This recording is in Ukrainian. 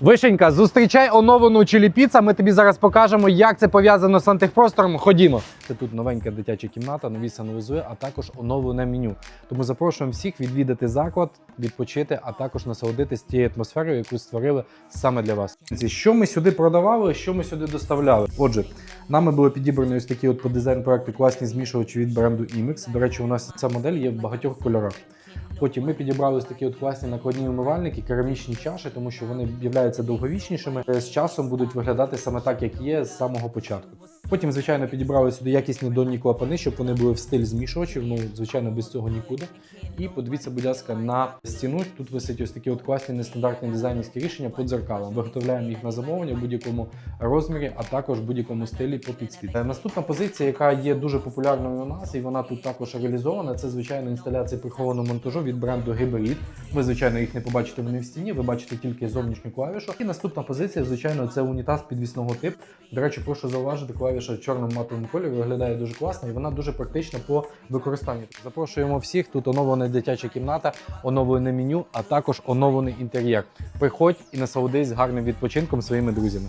Вишенька, зустрічай оновлену чилі піца. Ми тобі зараз покажемо, як це пов'язано з сантехпростором. Ходімо. Це тут новенька дитяча кімната, нові санвузли, а також оновлене меню. Тому запрошуємо всіх відвідати заклад, відпочити, а також насолодитись тією атмосферою, яку створили саме для вас. Що ми сюди продавали, що ми сюди доставляли? Отже, нами було підібрані ось такі от по дизайн проекти класні змішувачі від бренду Imix. До речі, у нас ця модель є в багатьох кольорах. Потім ми підібрали ось такі от класні накладні умивальники, керамічні чаші, тому що вони являються довговічнішими. Е, З часом будуть виглядати саме так, як є з самого початку. Потім, звичайно, підібрали сюди якісні донні клапани, щоб вони були в стиль змішувачів. Ну, звичайно, без цього нікуди. І подивіться, будь ласка, на стіну. Тут висить ось такі от класні нестандартні дизайнерські рішення по дзеркалам. Виготовляємо їх на замовлення в будь-якому розмірі, а також в будь-якому стилі по підсвітці. Е, Наступна позиція, яка є дуже популярною у нас, і вона тут також реалізована. Це звичайно інсталяція прихованого монтажу від бренду Гиберіт. Ви, звичайно, їх не побачите вони в стіні, ви бачите тільки зовнішню клавішу. І наступна позиція, звичайно, це унітаз підвісного типу. До речі, прошу зауважити, клавіша в чорному матовому кольорі виглядає дуже класно і вона дуже практична по використанню. Запрошуємо всіх. Тут оновлена дитяча кімната, оновлене меню, а також оновлений інтер'єр. Приходь і насолодись гарним відпочинком своїми друзями.